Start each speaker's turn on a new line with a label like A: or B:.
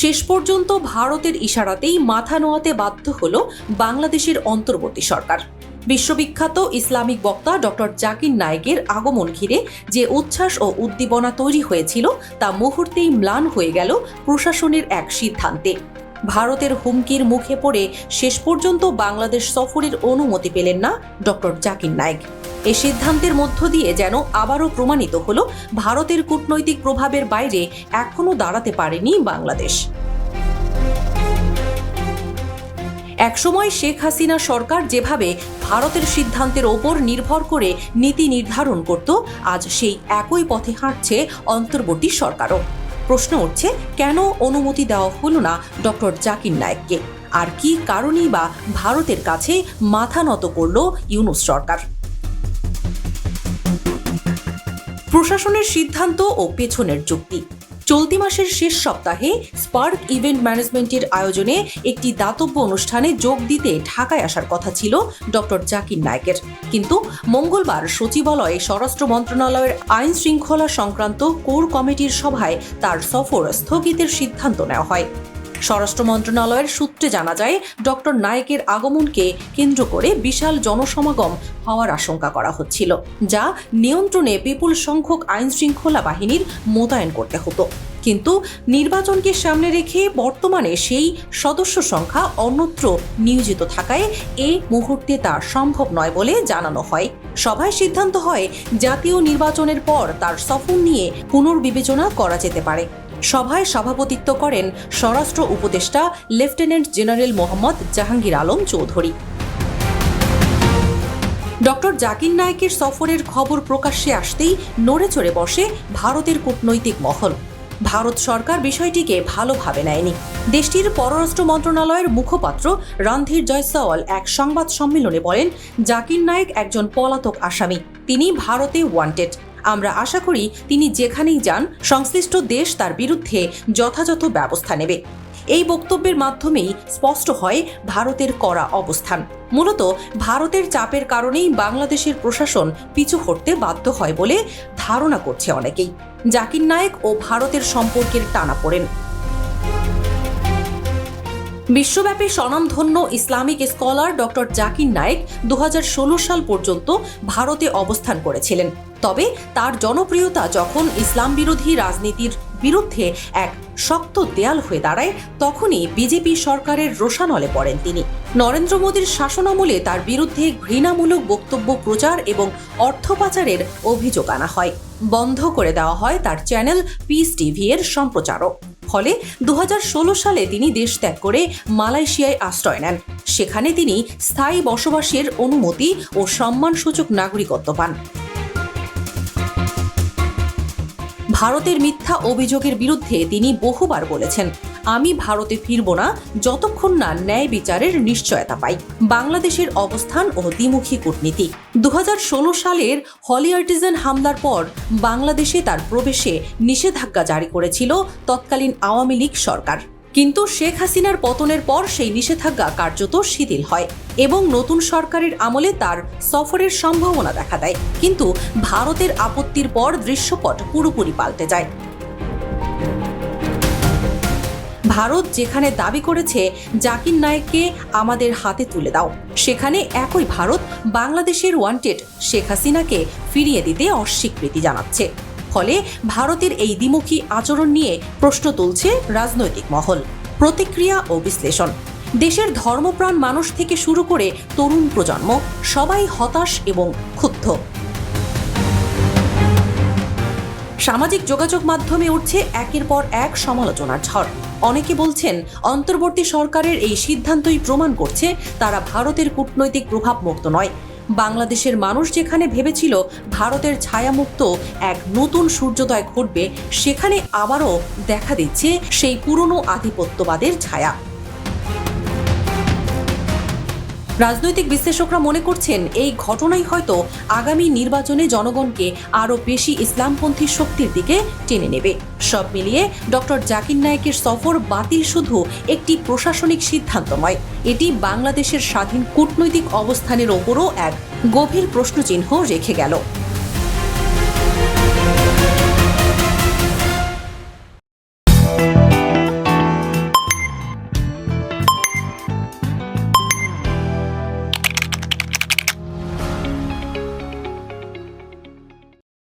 A: শেষ পর্যন্ত ভারতের ইশারাতেই মাথা নোয়াতে বাধ্য হল বাংলাদেশের অন্তর্বর্তী সরকার। বিশ্ববিখ্যাত ইসলামিক বক্তা ডক্টর জাকির নায়েকের আগমন ঘিরে যে উচ্ছ্বাস ও উদ্দীপনা তৈরি হয়েছিল, তা মুহূর্তেই ম্লান হয়ে গেল প্রশাসনের এক সিদ্ধান্তে। ভারতের হুমকির মুখে পড়ে শেষ পর্যন্ত বাংলাদেশ সফরের অনুমতি পেলেন না ডক্টর জাকির নায়েক। এ সিদ্ধান্তের মধ্য দিয়ে যেন আবারও প্রমাণিত হল ভারতের কূটনৈতিক প্রভাবের বাইরে এখনও দাঁড়াতে পারেনি বাংলাদেশ। একসময় শেখ হাসিনা সরকার যেভাবে ভারতের সিদ্ধান্তের ওপর নির্ভর করে নীতি নির্ধারণ করত, আজ সেই একই পথে হাঁটছে অন্তর্বর্তী সরকারও। প্রশ্ন উঠছে, কেন অনুমতি দেওয়া হলো না ডক্টর জাকির নায়েককে? আর কি কারণেই বা ভারতের কাছে মাথা নত করল ইউনুস সরকার? প্রশাসনের সিদ্ধান্ত ও পেছনের যুক্তি। চলতি মাসের শেষ সপ্তাহে স্পার্ক ইভেন্ট ম্যানেজমেন্টের আয়োজনে একটি দাতব্য অনুষ্ঠানে যোগ দিতে ঢাকায় আসার কথা ছিল ডক্টর জাকির নায়েকের। কিন্তু মঙ্গলবার সচিবালয়ে স্বরাষ্ট্র মন্ত্রণালয়ের আইন শৃঙ্খলা সংক্রান্ত কোর কমিটির সভায় তার সফর স্থগিতের সিদ্ধান্ত নেওয়া হয়। স্বরাষ্ট্র মন্ত্রণালয়ের সূত্রে জানা যায়, ডক্টর নায়েকের আগমনকে কেন্দ্র করে বিশাল জনসমাগম হওয়ার আশঙ্কা করা হচ্ছিল, যা নিয়ন্ত্রণে বিপুল সংখ্যক আইন শৃঙ্খলা বাহিনীর মোতায়েন করতে হতো। কিন্তু নির্বাচনকে সামনে রেখে বর্তমানে সেই সদস্য সংখ্যা অন্যত্র নিয়োজিত থাকায় এই মুহূর্তে তা সম্ভব নয় বলে জানানো হয়। সভায় সিদ্ধান্ত হয়, জাতীয় নির্বাচনের পর তার সফর নিয়ে পুনর্বিবেচনা করা যেতে পারে। সভায় সভাপতিত্ব করেন স্বরাষ্ট্র উপদেষ্টা lieutenant general Mohammad Jahangir Alam Chowdhury. Doctor Zakir নায়েকের সফরের খবর প্রকাশ্যে আসতেই নড়ে চড়ে বসে ভারতের কূটনৈতিক মহল। ভারত সরকার বিষয়টিকে ভালোভাবে নেয়নি। দেশটির পররাষ্ট্র মন্ত্রণালয়ের মুখপাত্র রণধীর জয়সওয়াল এক সংবাদ সম্মেলনে বলেন, জাকির নায়েক একজন পলাতক আসামি। তিনি ভারতে ওয়ান্টেড আমরা আশা করি তিনি যেখানেই যান, সংশ্লিষ্ট দেশ তার বিরুদ্ধে যথাযথ ব্যবস্থা নেবে। এই বক্তব্যের মাধ্যমেই স্পষ্ট হয় ভারতের করা অবস্থান। মূলত ভারতের চাপের কারণেই বাংলাদেশের প্রশাসন পিছু হটতে বাধ্য হয় বলে ধারণা করছে অনেকেই। জাকির নায়েক ও ভারতের সম্পর্কের টানাপোড়েন বিশ্বব্যাপী স্বনামধন্য Islamic scholar doctor Zakir Naik দু হাজার ষোলো সাল পর্যন্ত ভারতে অবস্থান করেছিলেন। তবে তার জনপ্রিয়তা যখন ইসলাম বিরোধী রাজনীতির বিরুদ্ধে এক শক্ত দেয়াল হয়ে দাঁড়ায়, তখনই বিজেপি সরকারের রোষানলে পড়েন তিনি। নরেন্দ্র মোদীর শাসনামলে তার বিরুদ্ধে ঘৃণামূলক বক্তব্য প্রচার এবং অর্থ পাচারের অভিযোগ আনা হয়। বন্ধ করে দেওয়া হয় তার চ্যানেল পিস টিভি এর সম্প্রচারও ফলে দু হাজার ষোলো সালে তিনি দেশ ত্যাগ করে মালয়েশিয়ায় আশ্রয় নেন। সেখানে তিনি স্থায়ী বসবাসের অনুমতি ও সম্মানসূচক নাগরিকত্ব পান। ভারতের মিথ্যা অভিযোগের বিরুদ্ধে তিনি বহুবার বলেছেন আমি ভারতে ফিরব না যতক্ষণ না ন্যায় বিচারের নিশ্চয়তা পাই। বাংলাদেশের অবস্থান ও দ্বিমুখী কূটনীতি। দু হাজার ষোলো সালের হলি আর্টিজান হামলার পর বাংলাদেশে তার প্রবেশে নিষেধাজ্ঞা জারি করেছিল তৎকালীন আওয়ামী লীগ সরকার। কিন্তু শেখ হাসিনার পতনের পর সেই নিষেধাজ্ঞা কার্যত শিথিল হয় এবং নতুন সরকারের আমলে তার সফরের সম্ভাবনা দেখা দেয়। কিন্তু ভারতের আপত্তির পর দৃশ্যপট পুরোপুরি পাল্টে যায়। ভারত যেখানে দাবি করেছে জাকির নায়েককে আমাদের হাতে তুলে দাও, সেখানে একই ভারত বাংলাদেশের ওয়ান্টেড শেখ হাসিনাকে ফিরিয়ে দিতে অস্বীকৃতি জানাচ্ছে। ফলে ভারতের এই দ্বিমুখী আচরণ নিয়ে প্রশ্ন তুলছে রাজনৈতিক মহল। প্রতিক্রিয়া ও বিশ্লেষণ। দেশের ধর্মপ্রাণ মানুষ থেকে শুরু করে তরুণ প্রজন্ম সবাই হতাশ এবং ক্ষুব্ধ। সামাজিক যোগাযোগ মাধ্যমে উঠছে একের পর এক সমালোচনার ঝড়। অনেকে বলছেন, অন্তর্বর্তী সরকারের এই সিদ্ধান্তই প্রমাণ করছে, তারা ভারতের কূটনৈতিক প্রভাব মুক্ত নয়। বাংলাদেশের মানুষ যেখানে ভেবেছিল ভারতের ছায়ামুক্ত এক নতুন সূর্যোদয় ঘটবে, সেখানে আবারও দেখা দিচ্ছে সেই পুরনো আধিপত্যবাদের ছায়া। রাজনৈতিক বিশ্লেষকরা মনে করছেন এই ঘটনাই হয়তো আগামী নির্বাচনে জনগণকে আরও বেশি ইসলামপন্থী শক্তির দিকে টেনে নেবে। সব মিলিয়ে ডক্টর জাকির নায়েকের সফর বাতিল শুধু একটি প্রশাসনিক সিদ্ধান্ত নয় এটি বাংলাদেশের স্বাধীন কূটনৈতিক অবস্থানের ওপরও এক গভীর প্রশ্নচিহ্ন রেখে গেল।